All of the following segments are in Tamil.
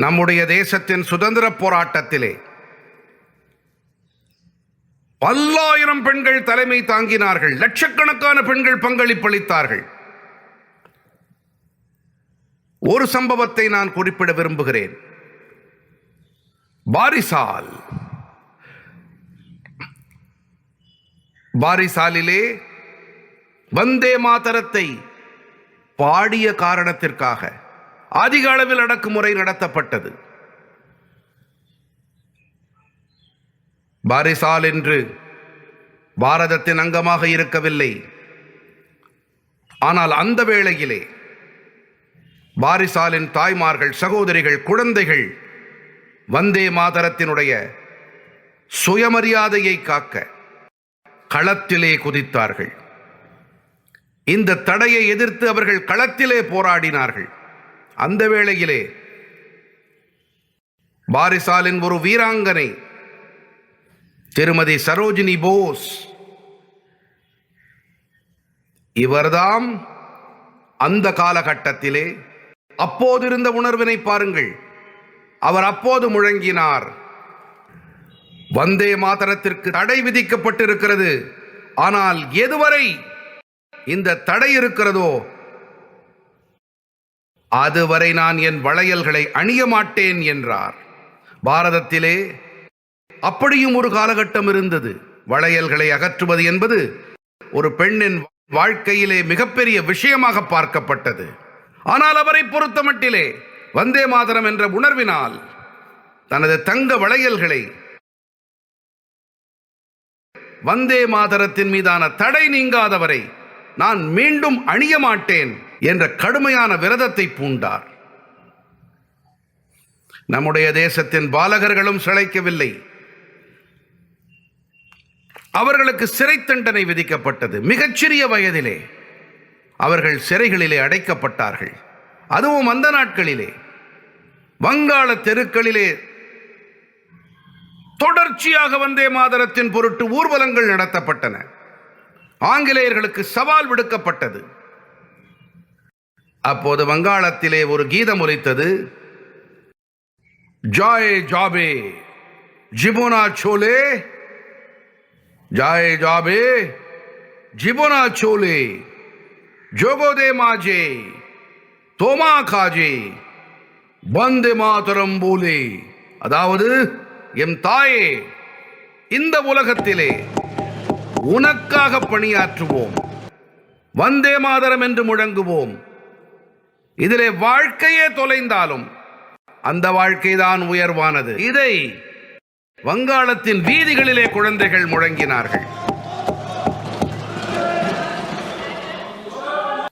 நம்முடைய தேசத்தின் சுதந்திர போராட்டத்திலே பல்லாயிரம் பெண்கள் தலைமை தாங்கினார்கள் லட்சக்கணக்கான பெண்கள் பங்களிப்பளித்தார்கள். ஒரு சம்பவத்தை நான் குறிப்பிட விரும்புகிறேன். பாரிசால். பாரிசாலிலே வந்தே மாதரத்தை பாடிய காரணத்திற்காக அதிக அளவில் அடக்குமுறை நடத்தப்பட்டது. பாரிசால் என்று பாரதத்தின் அங்கமாக இருக்கவில்லை. ஆனால் அந்த வேளையிலே பாரிசாலின் தாய்மார்கள் சகோதரிகள் குழந்தைகள் வந்தே மாதரத்தினுடைய சுயமரியாதையை காக்க களத்திலே குதித்தார்கள். இந்த தடையை எதிர்த்து அவர்கள் களத்திலே போராடினார்கள். அந்த வேளையிலே பாரிசாலின் ஒரு வீராங்கனை திருமதி சரோஜினி போஸ் இவர்தாம் அந்த காலகட்டத்திலே அப்போது இருந்த உணர்வினை பாருங்கள். அவர் அப்போது முழங்கினார். வந்தே மாதரத்திற்கு தடை விதிக்கப்பட்டிருக்கிறது. ஆனால் எதுவரை இந்த தடை இருக்கிறதோ அதுவரை நான் என் வளையல்களை அணிய மாட்டேன் என்றார். பாரதத்திலே அப்படியும் ஒரு காலகட்டம் இருந்தது. வளையல்களை அகற்றுவது என்பது ஒரு பெண்ணின் வாழ்க்கையிலே மிகப்பெரிய விஷயமாக பார்க்கப்பட்டது. ஆனால் அவரை பொறுத்தமட்டிலே வந்தே மாதரம் என்ற உணர்வினால் தனது தங்க வளையல்களை வந்தே மாதரத்தின் மீதான தடை நீங்காதவரை நான் மீண்டும் அணிய மாட்டேன். என்ற கடுமையான விரதத்தை பூண்டார். நம்முடைய தேசத்தின் பாலகர்களும் சிலைக்கவில்லை. அவர்களுக்கு சிறை தண்டனை விதிக்கப்பட்டது மிகச்சிறிய வயதிலே. அவர்கள் சிறைகளிலே அடைக்கப்பட்டார்கள். அதுவும் அந்த நாட்களிலே. வங்காள தெருக்களிலே தொடர்ச்சியாக வந்தே மாதரத்தின் பொருட்டு ஊர்வலங்கள் நடத்தப்பட்டன. ஆங்கிலேயர்களுக்கு சவால் விடுக்கப்பட்டது. அப்போது வங்காளத்திலே ஒரு கீதம் ஒலித்தது. ஜாய் ஜாபே ஜிபோனா சோலே. ஜாய் ஜாபே ஜிபுனா சோலே. ஜோகோதே மாஜே தோமா காஜே வந்தே மாதரம் போலே. அதாவது எம் தாயே இந்த உலகத்திலே உனக்காக பணியாற்றுவோம். வந்தே மாதரம் என்று முழங்குவோம். இதிலே வாழ்க்கையே தொலைந்தாலும் அந்த வாழ்க்கைதான் உயர்வானது. இதை வங்காளத்தின் வீதிகளிலே குழந்தைகள் முழங்கினார்கள்.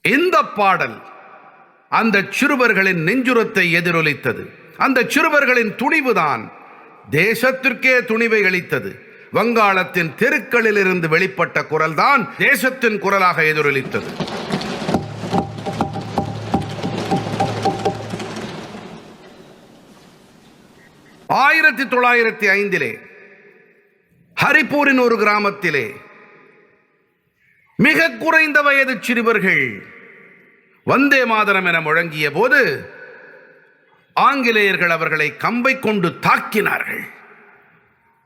இந்த பாடல் அந்த சிறுவர்களின் நெஞ்சுரத்தை எதிரொலித்தது. அந்த சிறுவர்களின் துணிவுதான் தேசத்திற்கே துணிவை அளித்தது. வங்காளத்தின் தெருக்களில் இருந்து வெளிப்பட்ட குரல்தான் தேசத்தின் குரலாக எதிரொலித்தது. ஆயிரத்தி தொள்ளாயிரத்தி ஐந்திலே ஹரிப்பூரின் ஒரு கிராமத்திலே மிக குறைந்த வயது சிறுவர்கள் வந்தே மாதரம் என முழங்கிய போது ஆங்கிலேயர்கள் அவர்களை கம்பை கொண்டு தாக்கினார்கள்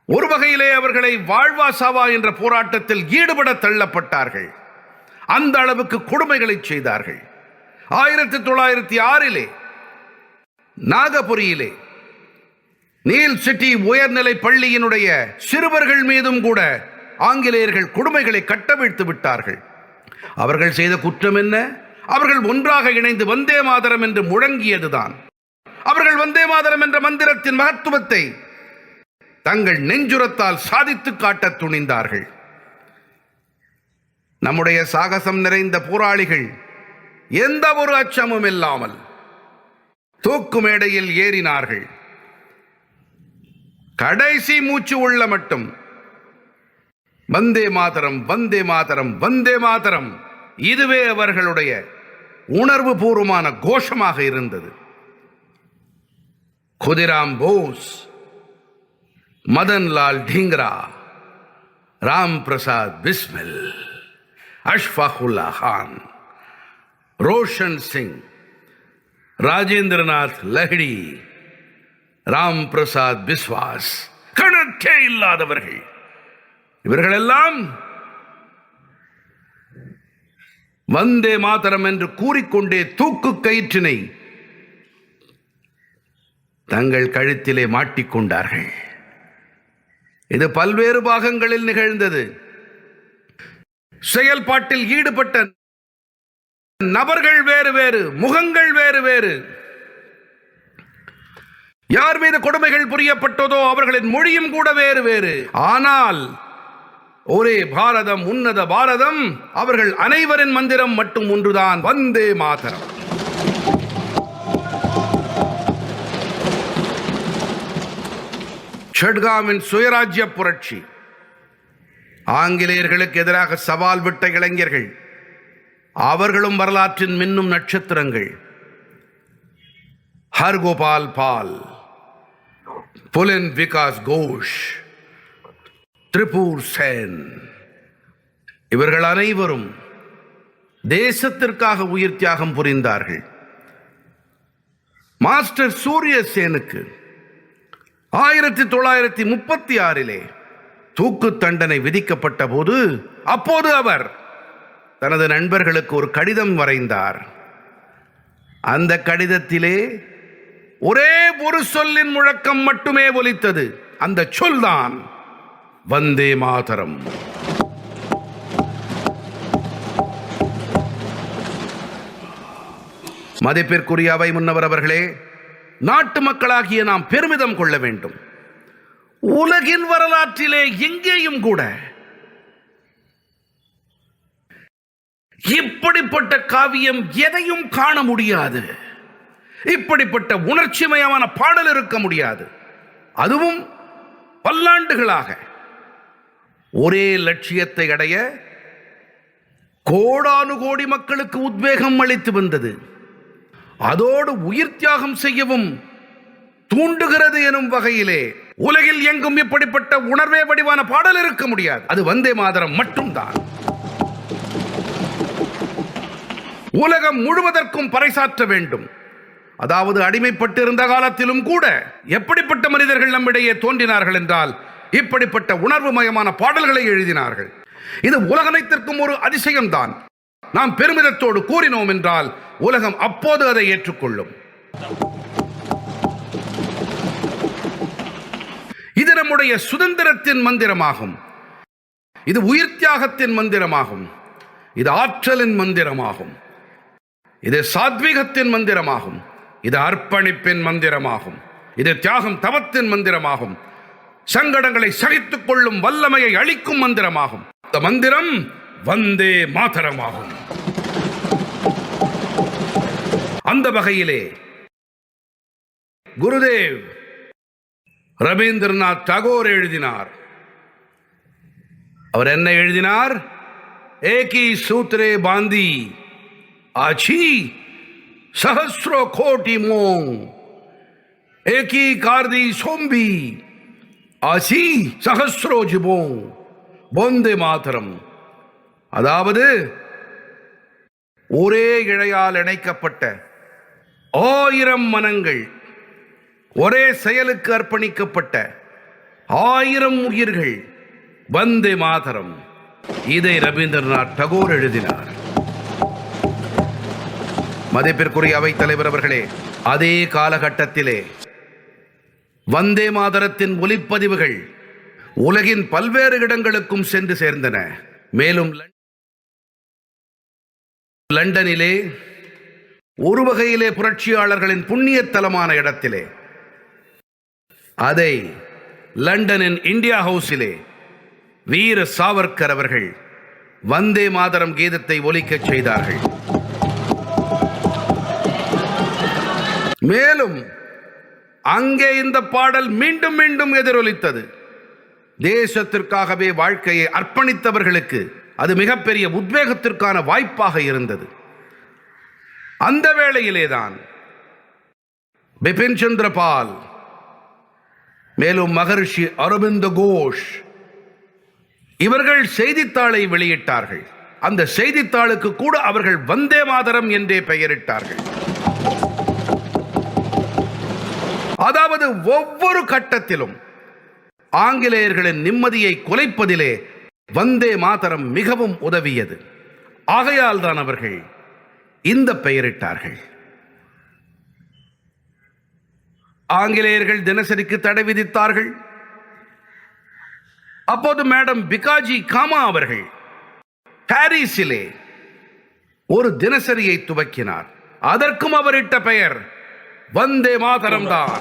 ஒரு வகையிலே அவர்களை வாழ்வா சாவா என்ற போராட்டத்தில் ஈடுபட தள்ளப்பட்டார்கள் அந்த அளவுக்கு கொடுமைகளை செய்தார்கள் ஆயிரத்தி தொள்ளாயிரத்தி ஆறிலே நாகபுரியிலே நீல் சிட்டி உயர்நிலை பள்ளியினுடைய சிறுவர்கள் மீதும் கூட ஆங்கிலேயர்கள் கொடுமைகளை கட்டவிழ்த்து விட்டார்கள். அவர்கள் செய்த குற்றம் என்ன? அவர்கள் ஒன்றாக இணைந்து வந்தே மாதரம் என்று முழங்கியதுதான். அவர்கள் வந்தே மாதரம் என்ற மந்திரத்தின் மகத்துவத்தை தங்கள் நெஞ்சுரத்தால் சாதித்து காட்ட துணிந்தார்கள். நம்முடைய சாகசம் நிறைந்த போராளிகள் எந்த ஒரு அச்சமும் இல்லாமல் தூக்கு மேடையில் ஏறினார்கள். கடைசி மூச்சு உள்ள மட்டும் வந்தே மாதரம் வந்தே மாதரம் வந்தே மாதரம் இதுவே அவர்களுடைய உணர்வு பூர்வமான கோஷமாக இருந்தது खुदीराम बोस मदन लाल ढींगरा राम प्रसाद बिस्मिल अशफाकुल्ला खान रोशन सिंह राजेंद्र नाथ लहड़ी ராம் பிரசாத் பிஸ்வாஸ். கணக்கே இல்லாதவர்கள். இவர்களெல்லாம் வந்தே மாதரம் என்று கூறிக்கொண்டே தூக்கு கயிற்றினை தங்கள் கழுத்திலே மாட்டிக்கொண்டார்கள் இது பல்வேறு பாகங்களில் நிகழ்ந்தது. செயல்பாட்டில் ஈடுபட்ட நபர்கள் வேறு வேறு முகங்கள் வேறு வேறு. யார் மீது கொடுமைகள் புரியப்பட்டதோ அவர்களின் மொழியும் கூட வேறு வேறு. ஆனால் ஒரே பாரதம் உன்னத பாரதம் அவர்கள் அனைவரின் மந்திரம் மட்டும் ஒன்றுதான். வந்தே மாதரம். ஷட்காமின் சுயராஜ்ய புரட்சி. ஆங்கிலேயர்களுக்கு எதிராக சவால் விட்ட இளைஞர்கள் அவர்களும் வரலாற்றின் மின்னும் நட்சத்திரங்கள். ஹர்கோபால் பால். புலன் விகாஸ் கோஷ் திரிபூர் சேன் இவர்கள் அனைவரும் தேசத்திற்காக உயிர் தியாகம் புரிந்தார்கள். மாஸ்டர் சூரிய சேனுக்கு ஆயிரத்தி தொள்ளாயிரத்தி முப்பத்தி ஆறிலே தூக்கு தண்டனை விதிக்கப்பட்ட போது அப்போது அவர் தனது நண்பர்களுக்கு ஒரு கடிதம் வரைந்தார். அந்த கடிதத்திலே ஒரே ஒரு சொல்லின் முழக்கம் மட்டுமே ஒலித்தது. அந்த சொல்தான் வந்தே மாதரம். மதிப்பிற்குரிய அவை முன்னவர் அவர்களே நாட்டு மக்களாகிய நாம் பெருமிதம் கொள்ள வேண்டும். உலகின் வரலாற்றிலே எங்கேயும் கூட இப்படிப்பட்ட காவியம் எதையும் காண முடியாது. இப்படிப்பட்ட உணர்ச்சிமயமான பாடல் இருக்க முடியாது. அதுவும் பல்லாண்டுகளாக. ஒரே லட்சியத்தை அடைய கோடானு கோடி மக்களுக்கு உத்வேகம் அளித்து வந்தது. அதோடு உயிர் தியாகம் செய்யவும் தூண்டுகிறது எனும் வகையிலே உலகில் எங்கும் இப்படிப்பட்ட உணர்வே வடிவான பாடல் இருக்க முடியாது. அது வந்தே மாதரம் மட்டும்தான். உலகம் முழுவதற்கும் பறைசாற்ற வேண்டும். அதாவது அடிமைப்பட்டிருந்த காலத்திலும் கூட எப்படிப்பட்ட மனிதர்கள் நம்மிடையே தோன்றினார்கள் என்றால் இப்படிப்பட்ட உணர்வு மயமான பாடல்களை எழுதினார்கள். இது உலகனைத்திற்கும் ஒரு அதிசயம்தான். நாம் பெருமிதத்தோடு கூறினோம் என்றால் உலகம் அப்போது அதை ஏற்றுக்கொள்ளும். இது நம்முடைய சுதந்திரத்தின் மந்திரமாகும். இது உயிர் தியாகத்தின் மந்திரமாகும். இது ஆற்றலின் மந்திரமாகும். இது சாத்வீகத்தின் மந்திரமாகும். இது அர்ப்பணிப்பின் மந்திரமாகும். இது தியாகம் தவத்தின் மந்திரமாகும். சங்கடங்களை சகித்துக் கொள்ளும் வல்லமையை அளிக்கும் மந்திரமாகும். இந்த மந்திரம் வந்தே மாதரமாகும். அந்த வகையிலே குருதேவ் ரவீந்திரநாத் தாகோர் எழுதினார். அவர் என்ன எழுதினார்? ஏகி சூத்ரே பாந்தி ஆச்சி சஹஸ்ரோ கோட்டி மோங் ஏகி கார்தி சோம்பி. அசி சஹஸ்ரோ ஜிபோங் பொந்தே மாதரம். அதாவது ஒரே இழையால் இணைக்கப்பட்ட ஆயிரம் மனங்கள் ஒரே செயலுக்கு அர்ப்பணிக்கப்பட்ட ஆயிரம் உயிர்கள் வந்தே மாதரம். இதை ரவீந்திரநாத் டகோர் எழுதினார். மதிப்பிற்குரிய அவை தலைவர் அவர்களே அதே காலகட்டத்திலே வந்தே மாதரத்தின் ஒலிப்பதிவுகள் உலகின் பல்வேறு இடங்களுக்கும் சென்று சேர்ந்தன. மேலும் லண்டனிலே ஒரு வகையிலே புரட்சியாளர்களின் புண்ணிய தலமான இடத்திலே அதை லண்டனின் இந்தியா ஹவுஸிலே வீர சாவர்கர் அவர்கள் வந்தே மாதரம் கீதத்தை ஒலிக்கச் செய்தார்கள். மேலும் அங்கே இந்த பாடல் மீண்டும் மீண்டும் எதிரொலித்தது. தேசத்திற்காகவே வாழ்க்கையை அர்ப்பணித்தவர்களுக்கு அது மிகப்பெரிய உத்வேகத்திற்கான வாய்ப்பாக இருந்தது. அந்த வேளையிலேதான் பிபின் சந்திரபால் மேலும் மகர்ஷி அரவிந்த கோஷ் இவர்கள் செய்தித்தாளை வெளியிட்டார்கள். அந்த செய்தித்தாளுக்கு கூட அவர்கள் வந்தே மாதரம் என்றே பெயரிட்டார்கள். அதாவது ஒவ்வொரு கட்டத்திலும் ஆங்கிலேயர்களின் நிம்மதியை குலைப்பதிலே வந்தே மாதரம் மிகவும் உதவியது. ஆகையால் தான் அவர்கள் இந்த பெயரிட்டார்கள். ஆங்கிலேயர்கள் தினசரிக்கு தடை விதித்தார்கள். அப்போது மேடம் பிகாஜி காமா அவர்கள் பாரிஸிலே ஒரு தினசரியை துவக்கினார். அதற்கும் அவரிட்ட பெயர் வந்தே மாதரம் தான்.